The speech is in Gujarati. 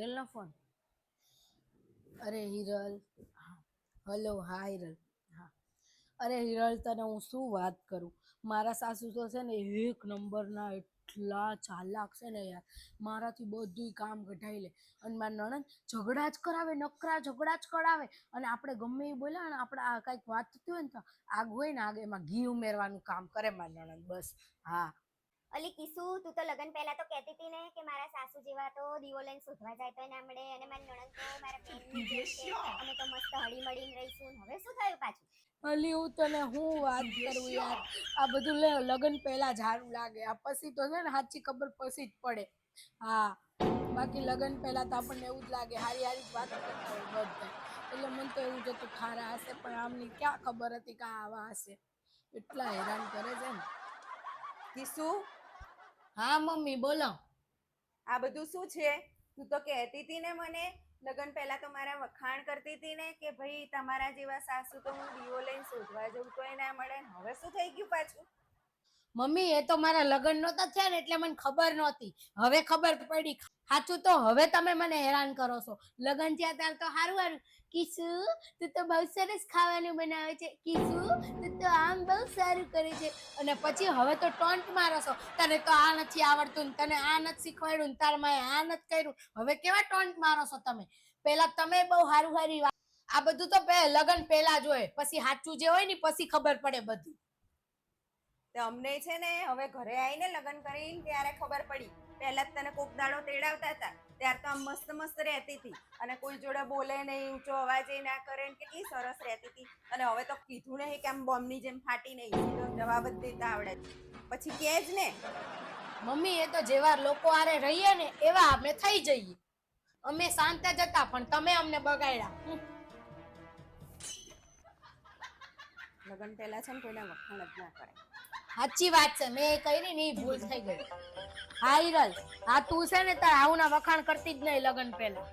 હિરલનો ફોન અરે હિરલ હલો હા હિરલ, હા. અરે હિરલ, તને હું શું વાત કરું? મારા સાસુ તો છે ને એક નંબરના એટલા ચાલાક છે ને યાર. મારાથી બધુંય કામ કઢાઈ લે. અને મારા નણંદ ઝઘડા જ કરાવે, નકરા ઝઘડા જ કરાવે. અને આપણે ગમે એ બોલ્યા ને, આપણે આ કાંઈક વાત થતી હોય ને, તો આગ હોય ને, આગ એમાં ઘી ઉમેરવાનું કામ કરે મારા નણંદ, બસ. હા. અલી કિસુ તું તો લગન પહેલા તો કહેતી હતી ને કે મારા સાસુ જેવા તો દીવો લઈને શોધવા જાય તો ના મળે અને મારી નણંદ તો મારા બેન અમે તો મસ્ત હળી મળીને રહીશું. હવે શું થયું પાછું? અલી હું તને હું વાત કરું યાર. આ બધું લે લગન પહેલા ઝારું લાગે. આ પછી તો છે ને સાચી ખબર પછી જ પડે. હા. બાકી લગન પહેલા તો આપણને એવું જ લાગે હારી હારી જ વાત કરતા હોય બધા. એટલે મને તો એવું જ હતું ખારા હશે પણ આમની ક્યાં ખબર હતી કે આવા હશે? એટલા હેરાન કરે છે ને. કિસુ? હા, મમ્મી, બોલો. આ બધું શું છે? તું તો કહેતી હતી ને મને, લગન પહેલા તો મારા વખાણ કરતી હતી ને કે ભાઈ તમારા જેવા સાસુ તો હું દીવો લઈને શોધવા જઉં એ ના મળે હવે શું થઈ ગયું પાછું? મમ્મી, એ તો મારા લગ્ન નહોતા થયા ને એટલે મને ખબર નહોતી. હવે ખબર પડી. સાચું તો હવે તમે મને હેરાન કરો છો. લગ્ન થયા ત્યારે તો સારું સારું કીસુ, તું તો બહુ સરસ ખાવાનું બનાવે છે. કીસુ, તું તો આમ બહુ સારું કરે છે. અને પછી હવે તો ટોન્ટ મારો છો. તને તો આ નથી આવડતું ને તને આ નથી શીખવાડ્યું તારા માએ આ નથી કર્યું. હવે કેવા ટોન્ટ મારો છો તમે? પહેલા તમે બહુ સારું સારી આ બધું તો લગ્ન પહેલા જ હોય. પછી સાચું જે હોય ને પછી ખબર પડે બધું. તે અમને છે ને હવે ઘરે આવીને લગ્ન કરીને ત્યારે ખબર પડી. પહેલા જ તને કોક દાડો તેડાવતા હતા. ત્યાર તો આમ મસ્ત મસ્ત રહેતી હતી. અને કોઈ જોડે બોલે નહીં ઊંચો અવાજ એ ના કરે ને કેટલી સરસ રહેતી હતી. અને હવે તો કીધું નહીં કે આમ બોમ્બની જેમ ફાટી નહીં. સીધો જવાબ જ દેતા આવડે પછી કે જ ને. મમ્મી એ તો જેવા લોકો આરે રહીએ ને એવા અમે થઈ જઈએ. અમે શાંત જ હતા પણ તમે અમને બગાડ્યા. લગ્ન પહેલા છે ને કોઈના વખાણ જ ના કરાય. સાચી વાત છે, મેં કરી ને ભૂલ થઈ ગઈ. હા હિરલ હા તું છે ને તાર આવું ના વખાણ કરતી જ નહીં લગ્ન પહેલા.